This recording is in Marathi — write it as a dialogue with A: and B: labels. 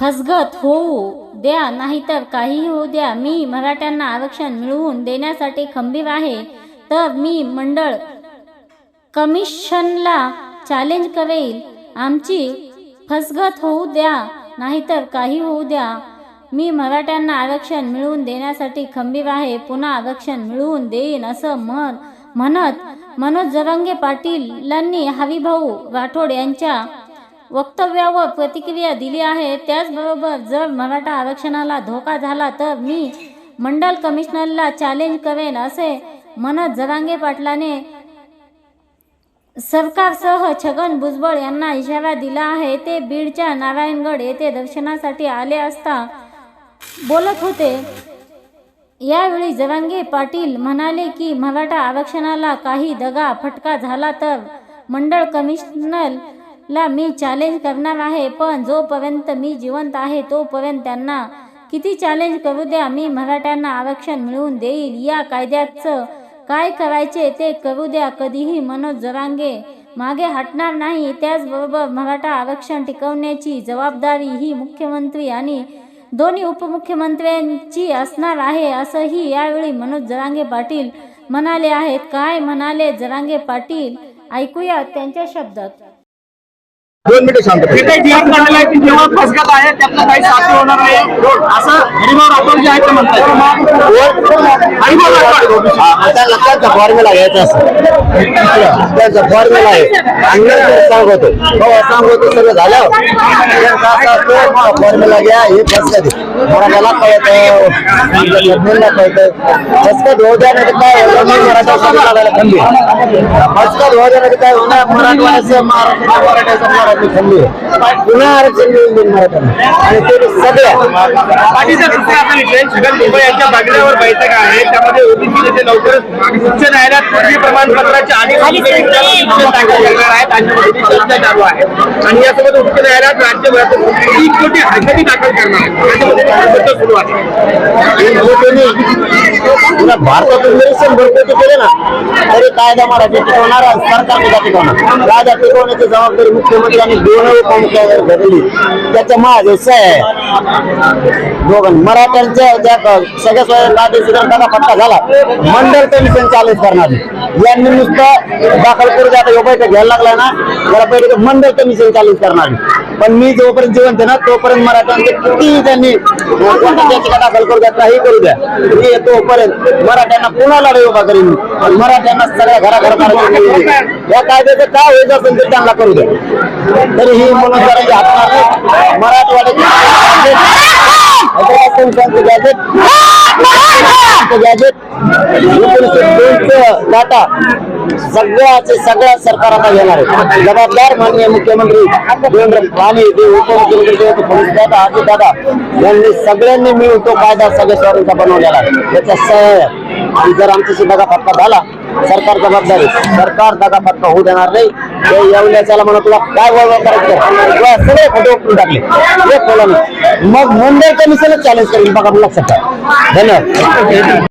A: फसगत होऊ द्या नाहीतर काहीही होऊ द्या. मी मराठ्यांना आरक्षण मिळवून देण्यासाठी खंबीर आहे. तर मी मंडळ कमिशनला चॅलेंज करेल. आमची फसगत होऊ द्या नाहीतर काही होऊ द्या. मी मराठ्यांना आरक्षण मिळवून देण्यासाठी खंबीर आहे. पुन्हा आरक्षण मिळवून देईन असं म्हण म्हणत मनोज जरंगे पाटील यांनी हरिभाऊ राठोड यांच्या वक्तव्यावर प्रतिक्रिया दिली आहे. त्याचबरोबर जर मराठा आरक्षणाला धोका झाला तर मी मंडल कमिशनरला चॅलेंज करेन असे म्हणत जरांगे पाटलाने सरकारसह छगन भुजबळ यांना इशारा दिला आहे. ते बीडच्या नारायणगड येथे दर्शनासाठी आले असता बोलत होते. यावेळी जरांगे पाटील म्हणाले की मराठा आरक्षणाला काही दगा फटका झाला तर मंडळ ला मी चॅलेंज करणार आहे पण जोपर्यंत मी जिवंत आहे तोपर्यंत त्यांना किती चॅलेंज करू द्या मी मराठ्यांना आरक्षण मिळवून देईल. या कायद्याचं काय करायचे ते करू द्या. कधीही मनोज जरांगे मागे हटणार नाही. त्याचबरोबर मराठा आरक्षण टिकवण्याची जबाबदारी ही मुख्यमंत्री आणि दोन्ही उपमुख्यमंत्र्यांची असणार आहे असंही यावेळी मनोज जरांगे पाटील म्हणाले आहेत. काय म्हणाले? जरांगे पाटील ऐकूया त्यांच्या शब्दात.
B: दोन मिनिटं बसा.
C: तिथे झालेला आहे की जेव्हा फसगत आहे त्यातलं काही साध्य होणार नाही. असं हरिभाऊ राठोड जे आहेत ते म्हणतात हरिभाऊ राठोड
B: हा, आता लक्षात फॉर्म्युला घ्यायचा असं त्यांचा फॉर्म्युला आहे. आणि सांगतो. हो सांगतो सगळं झालं फॉर्म्युला घ्या हे फसकत मराठ्याला कळत. आपल्या कळत. फसकत होऊ द्या नाही काय मी मराठा समोर लागायला खंबी फसकत होऊ द्या नाही काय होणार? मराठवाड्याचं महाराष्ट्र मराठ्याचं मराठी. खंबी पुन्हा आरक्षण मिळून देईल मराठ्यांना. आणि ते सगळ्या
C: पाठीचा सूत्र आपण इथे छगन भुजबळ यांच्या बागड्यावर बैठक आहे. त्यामध्ये ओबीसी नेते लवकरच उच्च न्यायालयात पूर्वी प्रमाणपत्राच्या आणि सूचना दाखल करणार आहेत. अशा पद्धतीची चर्चा चालू आहे. आणि यासोबत उच्च न्यायालयात राज्यभरात कोटी दाखल करणार आहेत. सुरू आहे.
B: हे भारतातून निरीक्षण भरपूर केले ना तरी कायदा मराठी टिकवणार आणि सरकार सुद्धा टिकवणार कायदा टिकवण्याची जबाबदारी मुख्यमंत्री आणि दोन उपमुख्यमंत्री धरली त्याच्या माझे आहे दोघं मराठ्यांच्या ज्या सगळ्या सोयी कायदे झाला. मंडळ कमिशन चालू करणार. यांनी नुसतं दाखल करू द्या आता ह्यो बैठक घ्यायला लागला ना याला बैठक मंडळ कमिशन चालू करणार. पण मी जोपर्यंत जिवंत ना तोपर्यंत मराठ्यांचे किती त्यांनी याचिका दाखल करू द्या काही करू द्या. मी तोपर्यंत मराठ्यांना पुन्हा लढाई उभा करीन. मराठ्यांना सगळ्या घराघरात. या कायद्याचं काय होईल असेल ते त्यांना करू द्या. तरीही म्हणून जरा हातणार नाही मराठवाड्याचे गॅजेट गॅजेट डाटा सगळ्याचे सगळ्या सरकार आता घेणार आहे जबाबदार माननीय मुख्यमंत्री देवेंद्र आणि ते उपमुख्यमंत्री देवेंद्र फडणवीस दादा अजित दादा यांनी सगळ्यांनी मिळून तो कायदा सगळ्या शहरांचा बनवलेला आहे. त्याचा आणि जर आमच्याशी दगाफटका झाला सरकार जबाबदारी सरकार दगाफटका होऊ देणार नाही. ते येऊन म्हणा तुला काय वळवळ करायचं? तुला सगळे फोटो उपटून टाकले. एक मग मुंबई कमिशनच चॅलेंज करेल बघा लक्षात धन्यवाद.